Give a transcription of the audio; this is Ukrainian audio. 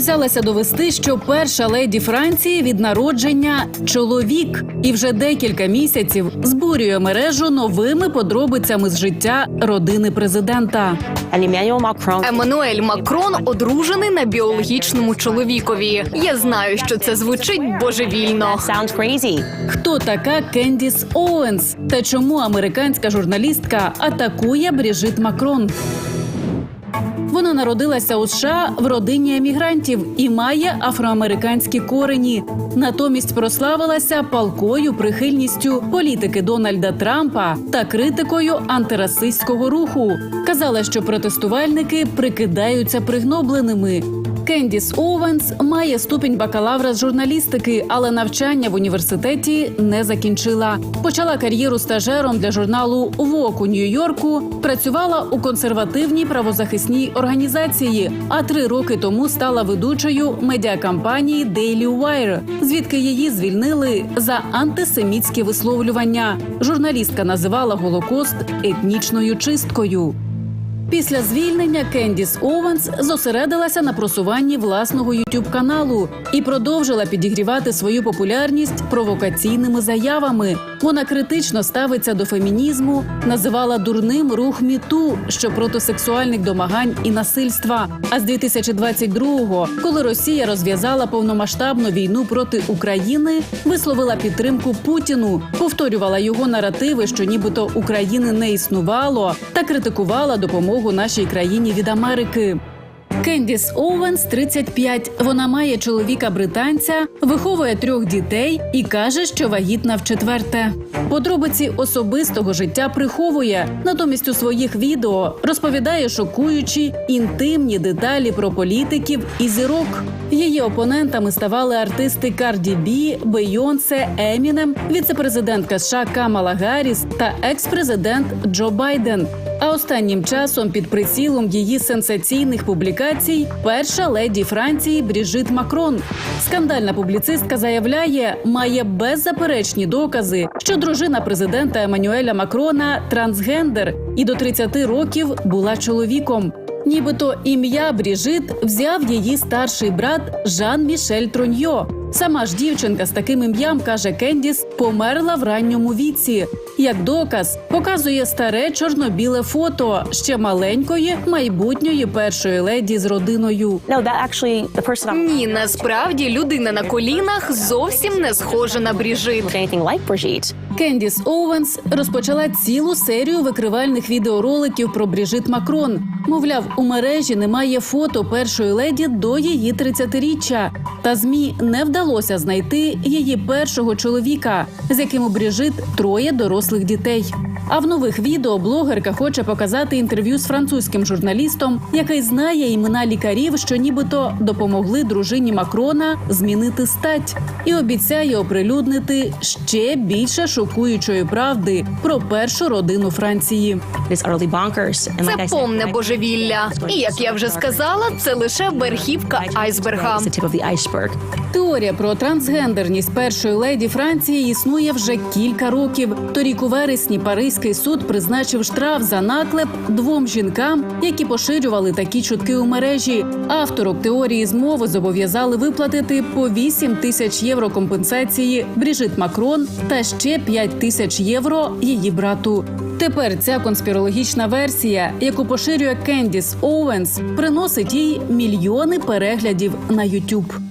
взялася довести, що перша леді Франції від народження чоловік, і вже декілька місяців збурює мережу новими подробицями з життя родини президента. Еммануель Макрон одружений на біологічному чоловікові. Я знаю, що це звучить божевільно. Хто така Кендіс Оуенс та чому американська журналістка атакує Бріжит Макрон? Вона народилася у США в родині емігрантів і має афроамериканські корені. Натомість прославилася палкою прихильністю політики Дональда Трампа та критикою антирасистського руху. Казала, що протестувальники прикидаються пригнобленими. Кендіс Оуенс має ступінь бакалавра з журналістики, але навчання в університеті не закінчила. Почала кар'єру стажером для журналу «Вок» у Нью-Йорку. Працювала у консервативній правозахисній організації. А три роки тому стала ведучою медіакампанії Daily Wire, звідки її звільнили за антисемітські висловлювання. Журналістка називала Голокост етнічною чисткою. Після звільнення Кендіс Оуенс зосередилася на просуванні власного youtube каналу і продовжила підігрівати свою популярність провокаційними заявами. Вона критично ставиться до фемінізму, називала дурним рух міту, що проти сексуальних домагань і насильства. А з 2022-го, коли Росія розв'язала повномасштабну війну проти України, висловила підтримку Путіну, повторювала його наративи, що нібито України не існувало, та критикувала допомогу нашій країні від Америки. Кендіс Оуенс 35. Вона має чоловіка британця, виховує трьох дітей і каже, що вагітна в четверте. Подробиці особистого життя приховує. Натомість у своїх відео розповідає шокуючі інтимні деталі про політиків і зірок. Її опонентами ставали артисти Карді Бі, Бейонсе, Емінем, віцепрезидентка США Камала Гарріс та екс-президент Джо Байден. А останнім часом під прицілом її сенсаційних публікацій перша леді Франції Бріжит Макрон. Скандальна публіцистка заявляє, має беззаперечні докази, що дружина президента Еммануеля Макрона трансгендер і до 30 років була чоловіком. Нібито ім'я Бріжит взяв її старший брат Жан Мішель Троньо. Сама ж дівчинка з таким ім'ям каже Кендіс, померла в ранньому віці. Як доказ показує старе чорно-біле фото ще маленької майбутньої першої леді з родиною. Ні, насправді людина на колінах зовсім не схожа на Бріжит. Кендіс Оуенс розпочала цілу серію викривальних відеороликів про Бріжит Макрон. Мовляв, у мережі немає фото першої леді до її 30-річчя. Та змі не вдалося знайти її першого чоловіка, з яким у Бріжит троє дорослих дітей. А в нових відео блогерка хоче показати інтерв'ю з французьким журналістом, який знає імена лікарів, що нібито допомогли дружині Макрона змінити стать, і обіцяє оприлюднити ще більше шокуючої правди про першу родину Франції. Це повне божевілля. І як я вже сказала, це лише верхівка айсберга. Теорія про трансгендерність першої леді Франції існує вже кілька років. Торік у вересні Паризький суд призначив штраф за наклеп двом жінкам, які поширювали такі чутки у мережі. Авторок теорії змови зобов'язали виплатити по 8 тисяч євро компенсації Бріжит Макрон та ще 5 тисяч євро її брату. Тепер ця конспірологічна версія, яку поширює Кендіс Оуенс, приносить їй мільйони переглядів на YouTube.